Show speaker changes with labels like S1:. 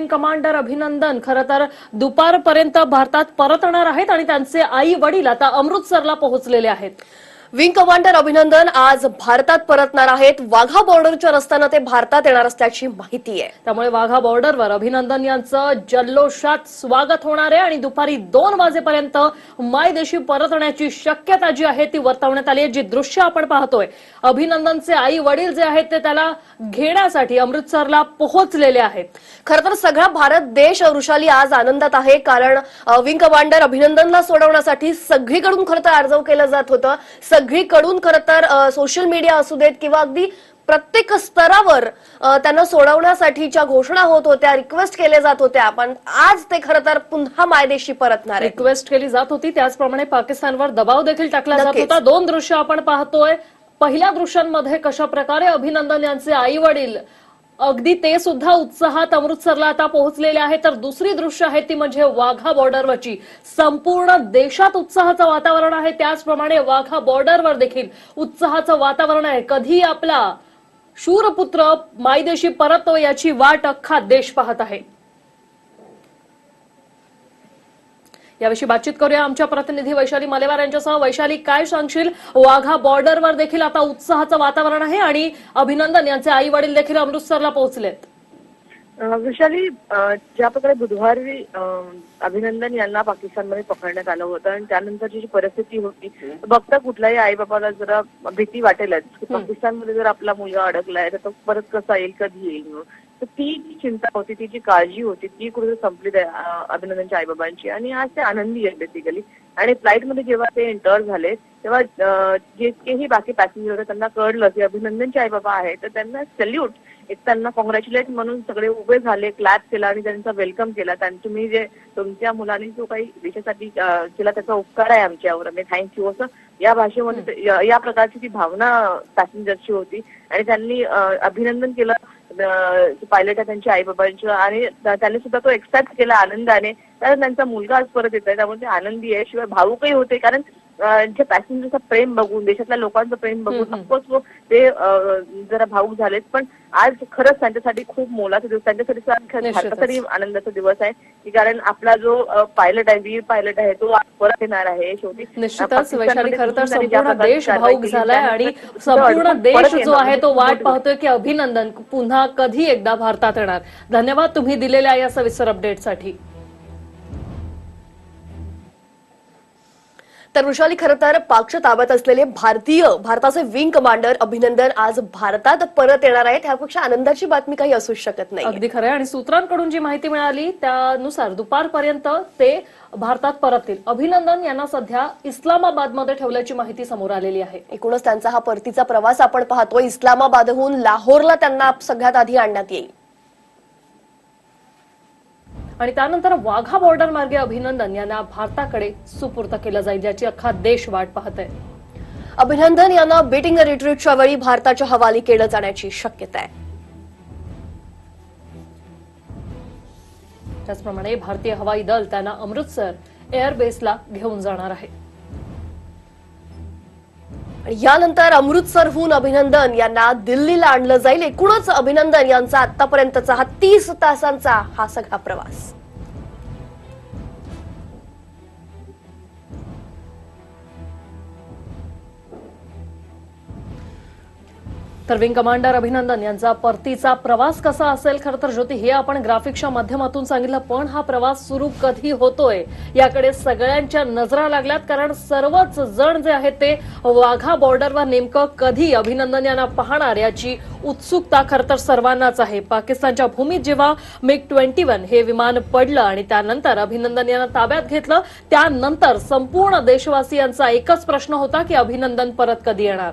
S1: Commander अभिनंदन. खरं तर दुपारपर्यंत भारतात परतणार आहेत आणि त्यांचे आई वडील आता अमृतसरला पोहोचलेले आहेत.
S2: विंग कमांडर अभिनंदन आज भारतात परतणार आहेत. वाघा बॉर्डरच्या रस्त्यानं ते भारतात येणार असल्याची माहिती आहे.
S1: त्यामुळे वाघा बॉर्डरवर अभिनंदन यांचं जल्लोषात स्वागत होणार आहे आणि दुपारी दोन वाजेपर्यंत मायदेशी परतण्याची शक्यता जी आहे ती वर्तवण्यात आली आहे. जी दृश्य आपण पाहतोय अभिनंदनचे आई वडील जे आहेत ते त्याला घेण्यासाठी अमृतसरला पोहोचलेले आहेत.
S2: खर तर सगळा भारत देश वृषाली आज आनंदात आहे कारण विंग कमांडर अभिनंदनला सोडवण्यासाठी सगळीकडून खरं तर अर्जव केलं जात होतं. सगळीकडून खरं तर सोशल मीडिया असू देत किंवा अगदी प्रत्येक स्तरावर त्यांना सोडवण्यासाठीच्या घोषणा होत होत्या रिक्वेस्ट केल्या जात होत्या पण आज ते खरं तर पुन्हा मायदेशी परतणार
S1: रिक्वेस्ट केली जात होती त्याचप्रमाणे पाकिस्तानवर दबाव देखील टाकला जात. होता. दोन दृश्य आपण पाहतोय. पहिल्या दृश्यांमध्ये कशा प्रकारे अभिनंदन यांचे आई वडील अगदी ते सुद्धा उत्साहात अमृतसरला आता पोहोचलेले आहे. तर दुसरी दृश्य आहे ती म्हणजे वाघा बॉर्डरवरची संपूर्ण देशात उत्साहाचं वातावरण आहे. त्याचप्रमाणे वाघा बॉर्डरवर देखील उत्साहाचं वातावरण आहे. कधी आपला शूरपुत्र मायदेशी परतो याची वाट अख्खा देश पाहत आहे. याविषयी बातचीत करूया. आमच्या प्रतिनिधी वैशाली मलेवार यांच्यासह. वैशाली काय सांगशील? वाघा बॉर्डरवर देखील आता उत्साहाचं वातावरण आहे आणि अभिनंदन यांचे आई वडील देखील अमृतसरला पोहोचलेत.
S3: वैशाली ज्या प्रकारे बुधवारी अभिनंदन यांना पाकिस्तानमध्ये पकडण्यात आलं होतं आणि त्यानंतरची जी परिस्थिती होती बघता कुठल्याही आई बाबाला जरा भीती वाटेलच. पाकिस्तानमध्ये जर आपला मुलगा अडकलाय तर तो परत कसा येईल कधी येईल? तर ती जी चिंता होती ती जी काळजी होती ती कुठे संपली अभिनंदनच्या आईबाबांची. आणि आज ते आनंदी आहेत बेसिकली आणि फ्लाईटमध्ये जेव्हा ते एंटर झाले तेव्हा अ, जे काही बाकी पॅसेंजर होते त्यांना कळलं की अभिनंदनचे आई बाबा आहेत. तर त्यांना सल्यूट एक त्यांना कॉंग्रॅच्युलेट म्हणून सगळे उभे झाले क्लॅप केला आणि त्यांचा वेलकम केला. तुम्ही जे तुमच्या मुलांनी जो काही देशासाठी केला त्याचा उपकार आहे आमच्यावर. आणि थँक्यू असं या भाषेमध्ये या- प्रकारची ती भावना पॅसेंजरची होती. आणि त्यांनी अभिनंदन केलं. पायलट आहे त्यांच्या आई बाबांच्या आणि त्यांनी सुद्धा तो एक्सेप्ट केला आनंदाने. कारण त्यांचा मुलगा आज परत येत आहे त्यामुळे ते आनंदी आहे. शिवाय भाऊकही होते कारण जे पॅसेंजरचं प्रेम बघून देशातल्या लोकांचं प्रेम बघून. ऑफकोर्स ते जरा भाऊक झालेत. पण आज खरंच त्यांच्यासाठी खूप मोलाचा दिवस त्यांच्यासाठी. भारतासाठी आनंदाचा दिवस आहे की कारण आपला जो पायलट आहे वीर पायलट आहे तो आज परत येणार आहे. शेवटी
S1: निश्चितच
S3: पाकिस्तानमध्ये
S1: वैशाली खरं तर संपूर्ण देश भाऊक झालाय आणि संपूर्ण देश जो आहे तो वाट पाहतोय की अभिनंदन. पुन्हा कधी एकदा भारतात येणार. धन्यवाद तुम्ही दिलेल्या या सविस्तर अपडेटसाठी
S2: तर वृषाली खरं तर पाकच्या ताब्यात असलेले भारतीय भारताचे विंग कमांडर अभिनंदन आज भारतात परत येणार आहेत. ह्यापेक्षा आनंदाची बातमी काही असू शकत नाही
S1: अगदी खरं आणि सूत्रांकडून जी माहिती मिळाली त्यानुसार दुपारपर्यंत ते भारतात परततील अभिनंदन यांना सध्या इस्लामाबादमध्ये ठेवल्याची माहिती समोर आलेली आहे.
S2: एकूणच त्यांचा हा परतीचा प्रवास आपण पाहतो इस्लामाबादहून लाहोरला त्यांना सगळ्यात आधी आणण्यात येईल.
S1: आणि त्यानंतर वाघा बॉर्डर मार्गे अभिनंदन यांना भारताकडे सुपूर्त केलं जाईल ज्याची अख्खा देश वाट पाहत आहे
S2: अभिनंदन यांना बीटिंग रिट्रीटच्या वेळी भारताच्या हवाली केलं जाण्याची शक्यता आहे.
S1: त्याचप्रमाणे भारतीय हवाई दल त्यांना अमृतसर एअरबेसला घेऊन जाणार आहे.
S2: आणि यानंतर अमृतसरहून अभिनंदन यांना दिल्लीला आणलं जाईल. एकूणच अभिनंदन यांचा आतापर्यंतचा हा तीस तासांचा हा सगळा प्रवास.
S1: तर विंग कमांडर अभिनंदन यांचा परतीचा प्रवास कसा असेल? खरं तर ज्योती हे आपण ग्राफिक्सच्या माध्यमातून सांगितलं पण हा प्रवास सुरू कधी होतोय? याकडे सगळ्यांच्या नजरा लागल्यात कारण सर्वच जण जे आहेत ते वाघा बॉर्डरवर नेमकं कधी अभिनंदन यांना पाहणार याची उत्सुकता खरं तर सर्वांनाच आहे. पाकिस्तानच्या भूमीत जेव्हा मिग ट्वेंटी वन हे विमान पडलं आणि त्यानंतर अभिनंदन यांना ताब्यात घेतलं त्यानंतर संपूर्ण देशवासियांचा एकच प्रश्न होता की अभिनंदन परत कधी येणार?